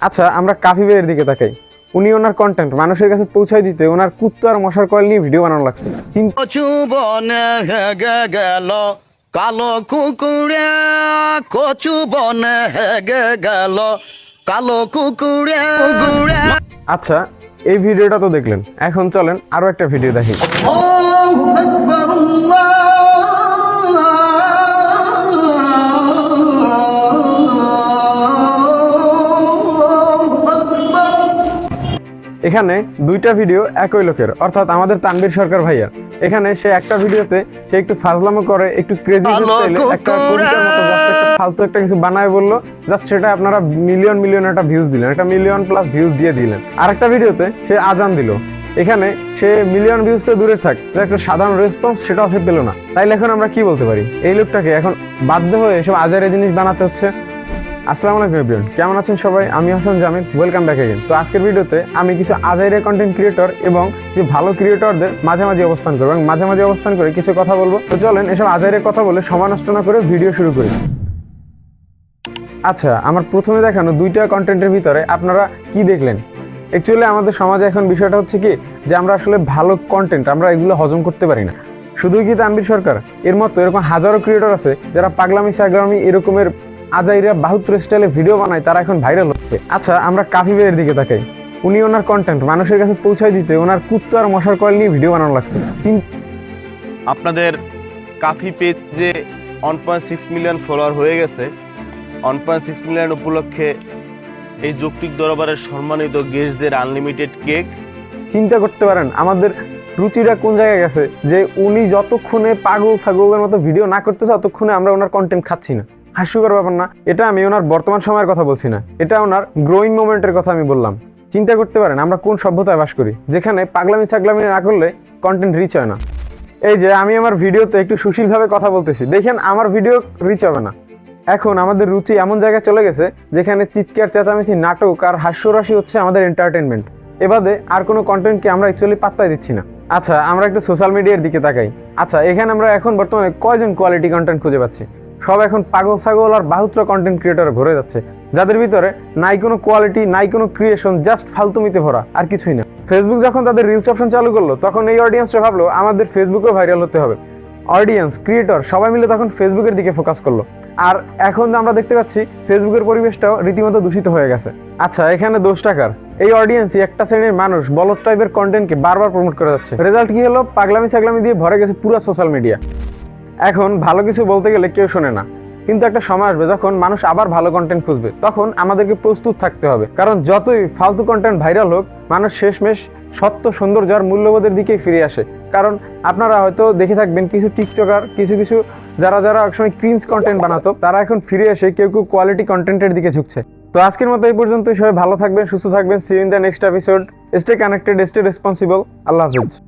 আচ্ছা আমরা কাফি ভাইয়ের দিকে তাকাই। উনি ওনার কন্টেন্ট মানুষের কাছে পৌঁছায় দিতে ওনার কুত্তো আর মশার কয়েল নিয়ে ভিডিও বানানো লাগছে। গেল কালো কুকুরে কচু বনে হেগে গেল কালো কুকুরে কুকুরে আচ্ছা এই ভিডিওটা তো দেখলেন। এখন চলেন আরও একটা ভিডিও দেখি। এখানে দুইটা ভিডিও একই লোকের অর্থাৎ আমাদের তানবীর সরকার ভাইয়া। এখানে সে একটা ভিডিওতে সে একটু ফাজলামো করে একটু ক্রেজি আলো একটা কবিতার মতো just একটা ফালতু একটা কিছু বানায় বলল জাস্ট সেটা আপনারা মিলিয়ন মিলিয়ন একটা ভিউজ দিলেন একটা মিলিয়ন প্লাস ভিউজ দিয়ে দিলেন। আর একটা ভিডিওতে সে আজান দিল। এখানে সে মিলিয়ন ভিউজ তো দূরে থাক একটা সাধারণ রেসপন্স সেটাও সে পেল না। তাইলে এখন আমরা কি বলতে পারি? এই লোকটাকে এখন বাধ্য হয়ে এসব আজারে জিনিস বানাতে হচ্ছে। আসসালামু আলাইকুম, এভরিওয়ান। কেমন আছেন সবাই? আমি Hasan Jamil. Welcome back again তো আজকের ভিডিওতে আমি কিছু আজাইরে কন্টেন্ট ক্রিয়েটর এবং যে ভালো ক্রিয়েটরদের মাঝামাঝি অবস্থান করব এবং মাঝামাঝি অবস্থান করে কিছু কথা বলব। তো চলেন এসব আজাইরে কথা বলে সময় নষ্ট না করে ভিডিও শুরু করি। আচ্ছা আমার প্রথমে দেখানো দুইটা কন্টেন্টের ভিতরে আপনারা কি দেখলেন? অ্যাকচুয়ালি আমাদের সমাজে এখন বিষয়টা হচ্ছে কি, যে আমরা আসলে ভালো কন্টেন্ট আমরা এগুলো হজম করতে পারি না। শুধুই কি তানবির সরকার? এর মতো এরকম হাজারো ক্রিয়েটর আছে যারা পাগলামি সাগলামি এরকমের আজাইরা বাহুত্র স্টাইলে ভিডিও বানায় তারা এখন ভাইরাল হচ্ছে। আচ্ছা আমরা কাফি ভাইয়ের দিকে তাকাই। উনি ওনার কন্টেন্ট মানুষের কাছে পৌঁছায় দিতে ওনার কুত্তো আর মশার কয়েল নিয়ে ভিডিও বানানো লাগছে। আপনাদের কাফি পেজে one point six million follower হয়ে গেছে ওয়ান পয়েন্ট সিক্স মিলিয়ন উপলক্ষে এই যৌক্তিক দরবারের সম্মানিত গেস্টদের আনলিমিটেড কেক চিন্তা করতে পারেন আমাদের রুচিটা কোন জায়গায় গেছে? যে উনি যতক্ষণে পাগল ছাগলের মতো ভিডিও না করতেছে ততক্ষণে আমরা ওনার কন্টেন্ট খাচ্ছি না। হাস্যকর ব্যাপার না। এটা আমি ওনার বর্তমান সময়ের কথা বলছি না। এটা ওনার গ্রোয়িং মোমেন্টের কথা আমি বললাম। চিন্তা করতে পারেন, আমরা কোন সভ্যতায় বাস করি? যেখানে পাগলামি ছাগলামি না করলে কন্টেন্ট রিচ হয় না। এই যে আমি আমার ভিডিওতে একটু সুশীলভাবে কথা বলতেছি, দেখেন আমার ভিডিও রিচ হবে না। এখন আমাদের রুচি এমন জায়গায় চলে গেছে, যেখানে চিৎকার, চেঁচামেচি, নাটক আর হাস্যরাশি হচ্ছে আমাদের এন্টারটেনমেন্ট এবাদে আর কোনো কন্টেন্টকে আমরা অ্যাকচুয়ালি পাত্তাই দিচ্ছি না। আচ্ছা আমরা একটু সোশ্যাল মিডিয়ার দিকে তাকাই। আচ্ছা এখানে আমরা এখন বর্তমানে কয়জন কোয়ালিটি কন্টেন্ট খুঁজে পাচ্ছি? সব এখন পাগল ছাগল আর বাহুত্র কন্টেন্ট ক্রিয়েটর ঘুরে যাচ্ছে। যাদের ভিতরে নাই কোনো কোয়ালিটি নাই কোনো ক্রিয়েশন জাস্ট ফালতুমিতে ভরা, আর কিছুই না। ফেসবুক যখন তাদের রিলস অপশন চালু করল, তখন এই অডিয়েন্সটা ভাবলো, আমাদের ফেসবুকেও ভাইরাল হতে হবে। অডিয়েন্স ক্রিয়েটর সবাই মিলে তখন ফেসবুকের দিকে ফোকাস করল। আর এখন আমরা দেখতে পাচ্ছি ফেসবুকের পরিবেশটাও রীতিমতো দূষিত হয়ে গেছে। আচ্ছা এখানে দোষ টাকার এই অডিয়েন্সই একটা শ্রেণির মানুষ, বলদ টাইপের কন্টেন্টকে বারবার প্রমোট করে যাচ্ছে। রেজাল্ট কি হলো? পাগলামি ছাগলামি দিয়ে ভরে গেছে পুরো সোশ্যাল মিডিয়া এখন ভালো কিছু বলতে গেলে কেউ শোনে না। কিন্তু একটা সময় আসবে যখন মানুষ আবার ভালো কন্টেন্ট খুঁজবে। তখন আমাদেরকে প্রস্তুত থাকতে হবে। কারণ যতই ফালতু কন্টেন্ট ভাইরাল হোক, মানুষ শেষমেশ সত্য সৌন্দর্য আর মূল্যবোধের দিকেই ফিরে আসে। কারণ আপনারা হয়তো দেখে থাকবেন কিছু টিকটকার কিছু কিছু যারা যারা একসময় ক্রিন্স কন্টেন্ট বানাতো, তারা এখন ফিরে এসে কেউ কেউ কোয়ালিটি কন্টেন্টের দিকে ঝুঁকছে। তো আজকের মতো এই পর্যন্তই। সবাই ভালো থাকবেন, সুস্থ থাকবেন। See in the next episode stay connected stay responsible Allah Hafiz.